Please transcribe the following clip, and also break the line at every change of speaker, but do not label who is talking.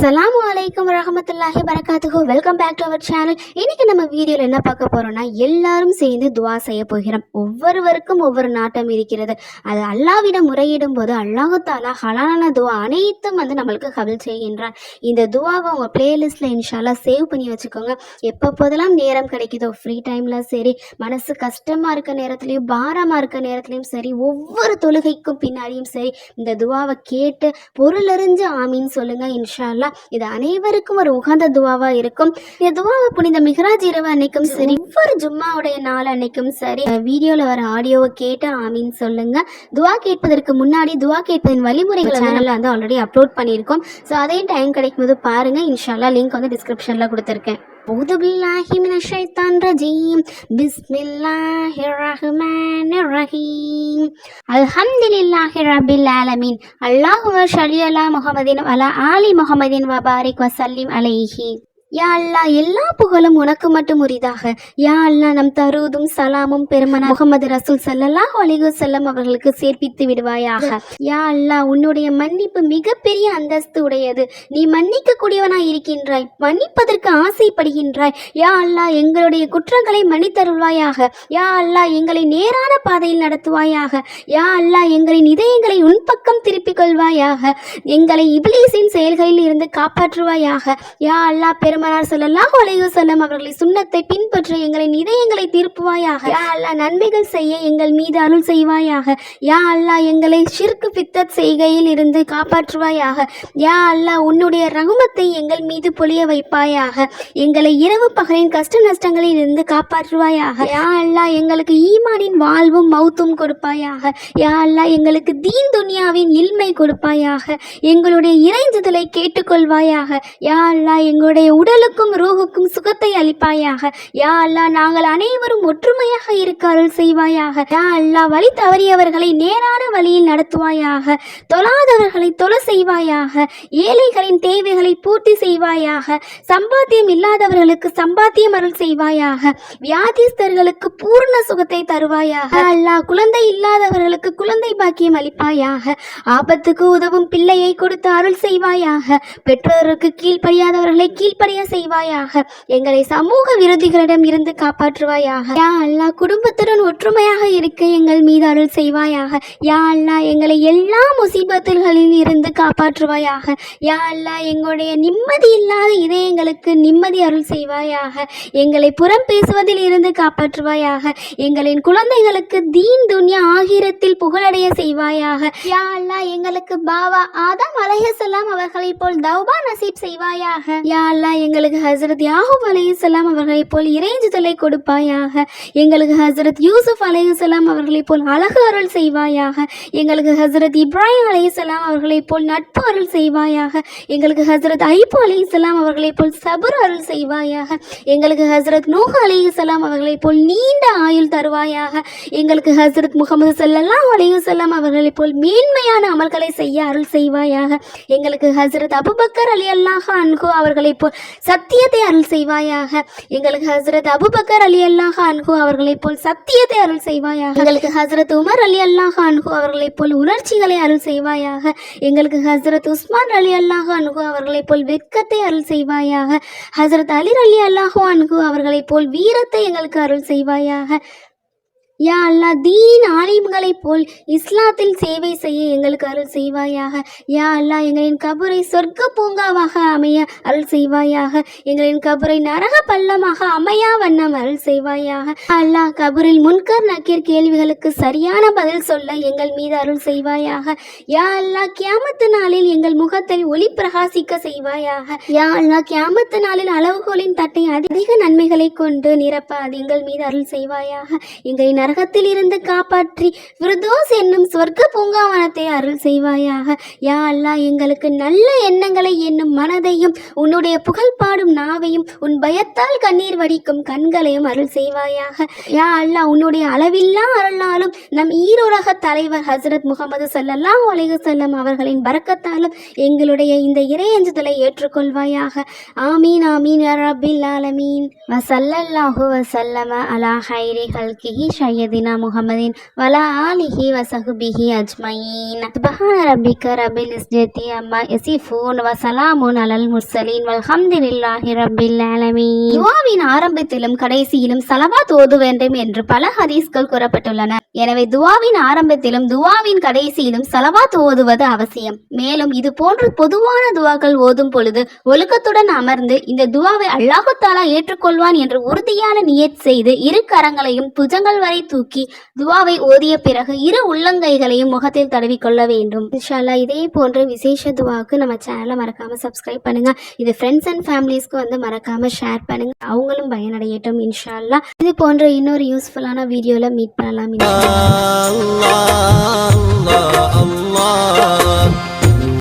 சலாமு அலைக்கும் ரஹமத்துல்லாஹி வரகாத்துகோ welcome back to our channel இன்னைக்கு நம்ம வீடியோவில் என்ன பார்க்க போகிறோம்னா எல்லாரும் சேர்ந்து துவா செய்ய போகிறோம். ஒவ்வொருவருக்கும் ஒவ்வொரு நாட்டம் இருக்கிறது. அது அல்லாவிடம் முறையிடும் போது அல்லாஹாலா ஹலாலான துவா அனைத்தும் வந்து நம்மளுக்கு கபில் செய்கின்றான். இந்த துவாவை உங்கள் பிளேலிஸ்ட்டில் இன்ஷாலாக சேவ் பண்ணி வச்சுக்கோங்க. எப்போ போதெல்லாம் நேரம் கிடைக்குதோ ஃப்ரீ டைமில் சரி மனசு கஷ்டமாக இருக்க நேரத்துலையும் பாரமாக இருக்க நேரத்துலையும் சரி ஒவ்வொரு தொழுகைக்கும் பின்னாடியும் சரி இந்த துவாவை கேட்டு பொருளறிஞ்சு ஆமின்னு சொல்லுங்கள் இன்ஷால்லா அல்லாஹ் இது அனைவருக்கும் ஒரு உகந்த துவாவா இருக்கும் இந்த துவாவை புனித மிகராஜ் இரவு அன்னைக்கும் சரி ஒவ்வொரு ஜும்மாவுடைய நாள் அன்னைக்கும் சரி வீடியோல வர ஆடியோவை கேட்டு ஆமீன்னு சொல்லுங்க துவா கேட்பதற்கு முன்னாடி துவா கேட்பதின் வழிமுறைகள் சேனல்ல வந்து ஆல்ரெடி அப்லோட் பண்ணியிருக்கோம் ஸோ அதே டைம் கிடைக்கும் போது பாருங்க இன்ஷால்லா லிங்க் வந்து டிஸ்கிரிப்ஷன்ல கொடுத்துருக்கேன் أعوذ بالله من الشيطان الرجيم بسم الله الرحمن الرحيم ரஹீம் அல்ஹம்துலில்லாஹி ரபில் ஆலமீன். அல்லாஹுவ ஷலியலா முகமதின் வலா ஆலி முகமதின் வபாரிக் வசல்லிம் அலைஹி. யா அல்லா எல்லா புகழும் உனக்கு மட்டும் உரிதாக. யா அல்லா நம் தருவதும் சலாமும் பெருமனா முகமது ரசூல் சல்லல்லாஹ் அலிகு செல்லம் அவர்களுக்கு சேர்ப்பித்து விடுவாயாக. யா அல்லா உன்னுடைய மன்னிப்பு மிகப்பெரிய அந்தஸ்து உடையது. நீ மன்னிக்க கூடியவனாய் இருக்கின்றாய் மன்னிப்பதற்கு ஆசைப்படுகின்றாய். யா அல்லா எங்களுடைய குற்றங்களை மன்னித்தருள்வாயாக. யா அல்லா எங்களை நேரான பாதையில் நடத்துவாயாக. யா அல்லா எங்களின் இதயங்களை உன் பக்கம் திருப்பிக் கொள்வாயாக. எங்களை இப்லீஸின் செயல்களில் இருந்து காப்பாற்றுவாயாக. யா அல்லா பெருமனார் ஸல்லல்லாஹு ஒலையோ செல்லம் அவர்களை சுண்ணத்தை பின்பற்ற எங்களின் இதயங்களை தீர்ப்புவாயாக. யா அல்லா நன்மைகள் செய்ய எங்கள் மீது அருள் செய்வாயாக. யா அல்லா எங்களை ஷிர்க் பித்தத் செய்கையில் இருந்து காப்பாற்றுவாயாக. யா அல்லா உன்னுடைய ரகுமத்தை எங்கள் மீது பொழிய வைப்பாயாக. எங்களை இரவு பகலின் கஷ்ட நஷ்டங்களில் இருந்து காப்பாற்றுவாயாக. யா அல்லா எங்களுக்கு ஈமானின் வாழ்வும் மௌத்தும் கொடுப்பாயாக. யா அல்லா எங்களுக்கு தீன் துனியாவின் இல்மை கொடுப்பாயாக. எங்களுடைய இறைஞ்சுதலை கேட்டுக்கொள்வாயாக. யா அல்லா எங்களுடைய உடலுக்கும் ரூஹுக்கும் சுகத்தை அளிப்பாயாக. யா அல்லா நாங்கள் அனைவரும் ஒற்றுமையாக இருக்க அருள் செய்வாயாக. யா அல்லா வழி தவறியவர்களை நேரான வழியில் நடத்துவாயாக. தொழாதவர்களை தொலை செய்வாயாக. ஏழைகளின் தேவைகளை பூர்த்தி செய்வாயாக. சம்பாத்தியம் இல்லாதவர்களுக்கு சம்பாத்தியம் அருள் செய்வாயாக. வியாதிஸ்தர்களுக்கு பூர்ண சுகத்தை தருவாயாக. அல்லா குழந்தை இல்லாதவர்களுக்கு குழந்தை பாக்கியம் அளிப்பாயாக. ஆபத்துக்கு உதவும் பிள்ளையை கொடுத்து அருள் செய்வாயாக. பெற்றோருக்கு கீழ்ப்படியாதவர்களை கீழ்ப்படிய செய்வாயாக? எங்களை சமூக விரோதிகளிடம் இருந்து காப்பாற்றுவாயாக? யா அல்லா குடும்பத்துடன் ஒற்றுமையாக இருக்க எங்கள் மீது அருள் செய்வாயாக? யா அல்லா எங்களை எல்லா முசீபத்துகளில் இருந்து காப்பாற்றுவாயாக? யா அல்லா எங்களுடைய நிம்மதி இல்லாத இதயங்களுக்கு நிம்மதி அருள் செய்வாயாக? எங்களை புறம் பேசுவதில் இருந்து காப்பாற்றுவாயாக? எங்களின் குழந்தைகளுக்கு தீன் துன்யா ஆகிரத்தில் புகழடைய செய்வாயாக? யா அல்லா எங்களுக்கு பாபா ஆதாம் அலையசல்லாம் அவர்களைப் போல் தௌபா நசீப் செய்வாயாக? யா அல்லா எங்களுக்கு ஹசரத் யாஹூப் அலைஹிஸ்ஸலாம் அவர்களைப் போல் இறைஞ்சுதலை கொடுப்பாயாக. எங்களுக்கு ஹசரத் யூசுப் அலைஹிஸ்ஸலாம் அவர்களைப் போல் அழகு அருள் செய்வாயாக. எங்களுக்கு ஹசரத் இப்ராஹிம் அலைஹிஸ்ஸலாம் அவர்களைப் போல் நட்பு அருள் செய்வாயாக. எங்களுக்கு ஹசரத் ஐப்பு அலைஹிஸ்ஸலாம் அவர்களைப் போல் சபர் அருள் செய்வாயாக. எங்களுக்கு ஹசரத் நூஹ் அலைஹிஸ்ஸலாம் அவர்களைப் போல் நீண்ட ஆயுள் தருவாயாக. எங்களுக்கு ஹசரத் முகமது ஸல்லல்லாஹு அலையுசல்லாம் அவர்களை அவர்களைப் போல் மேன்மையான அமல்களை செய்ய அருள் செய்வாயாக. எங்களுக்கு ஹசரத் அபுபக்கர் அலி அல்லாஹ் அன்கு அவர்களைப் போல் சத்தியத்தை அருள் செய்வாயாக. எங்களுக்கு ஹசரத் அபுபக்கர் அலி அல்லாஹ் அன்ஹு அவர்களைப் போல் சத்தியத்தை அருள் செய்வாயாக. எங்களுக்கு ஹசரத் உமர் அலி அல்லாஹ் அன்ஹு அவர்களைப் போல் உணர்ச்சிகளை அருள் செய்வாயாக. எங்களுக்கு ஹசரத் உஸ்மான் அலி அல்லாஹ் அன்ஹு அவர்களைப் போல் வெட்கத்தை அருள் செய்வாயாக. ஹசரத் அலி அலி அல்லாஹு அன்ஹு அவர்களைப் போல் வீரத்தை எங்களுக்கு அருள் செய்வாயாக. யா அல்லா தீன் ஆலிம்களைப் போல் இஸ்லாத்தில் சேவை செய்ய எங்களுக்கு அருள் செய்வாயாக. யா அல்லா எங்களின் கபரை சொர்க்க பூங்காவாக அமைய அருள் செய்வாயாக. எங்களின் கபரை நரக பள்ளமாக அமையா வண்ணம் அருள் செய்வாயாக. அல்லாஹ் கபரில் முன்கர் நக்கீர் கேள்விகளுக்கு சரியான பதில் சொல்ல எங்கள் மீது அருள் செய்வாயாக. யா அல்லா கியாமத்து நாளில் எங்கள் முகத்தை ஒளி பிரகாசிக்க செய்வாயாக. யா அல்லா கியாமத்து நாளில் அளவுகோலின் தட்டை அதிக நன்மைகளை கொண்டு நிரப்ப அது எங்கள் மீது அருள் செய்வாயாக. எங்களை நரகத்தில் இருந்து காப்பாற்றி விருதோஸ் என்னும் சொர்க்க பூங்காவனத்தை அருள் செய்வாயாக. யா அல்லா எங்களுக்கு நல்ல எண்ணங்களை என்னும் மனதையும் உன்னுடைய புகழ் பாடும் நாவையும் உன் பயத்தால் கண்ணீர் வடிக்கும் கண்களையும் அருள் செய்வாயாக. யா அல்லாஹ் உன்னுடைய அளவில்லா அருளாலும் நம் ஈருலக தலைவர் ஹசரத் முகமது சல்லல்லா அலைஹி அவர்களின் பரக்கத்தாலும் எங்களுடைய இந்த இறையஞ்சுதலை ஏற்றுக்கொள்வாயாக. ஆமீன் ஆமீன் யா ஆலமீன். வசல்லல்லாஹு வசல்லம அலா ஹைரி ஹல்கிஹி சையதினா முகமதின் வலா ஆலிஹி வசகுபிஹி அஜ்மயீன். சுபஹான ரப்பிக்க ரபில் இஸ்ஜதி அம்மா எசிஃபூன் வசலாமுன் அலல் முர்சலீன் வல்ஹம்துலில்லாஹி ரப்பில் ஆலமீன். துவாவின் ஆரம்பத்திலும் கடைசியிலும் ஸலவாத் ஓத வேண்டும் என்று பல ஹதீஸ்கள் கூறப்பட்டுள்ளன. எனவே துவாவின் ஆரம்பத்திலும் துவாவின் கடைசியிலும் சலவாத் ஓதுவது அவசியம். மேலும் இது போன்ற பொதுவான துவாக்கள் ஓதும் பொழுது ஒழுக்கத்துடன் அமர்ந்து இந்த துவாவை அல்லாஹு தாலா ஏற்றுக்கொள்வான் என்று உறுதியான நியத் செய்து இரு கரங்களையும் புஜங்கள் வரை தூக்கி துவாவை ஓதிய பிறகு இரு உள்ளங்கைகளையும் முகத்தில் தடவிக்கொள்ள வேண்டும். இன்ஷால்லா இதே போன்ற விசேஷ துவாவுக்கு நம்ம சேனலை மறக்காம சப்ஸ்கிரைப் பண்ணுங்க. இது ஃப்ரெண்ட்ஸ் அண்ட் ஃபேமிலிஸ்க்கு வந்து மறக்காம ஷேர் பண்ணுங்க. அவங்களும் பயனடையட்டும் இன்ஷால்லா இது போன்ற இன்னொரு யூஸ்ஃபுல்லான வீடியோவில் மீட் பண்ணலாம்.
Allah,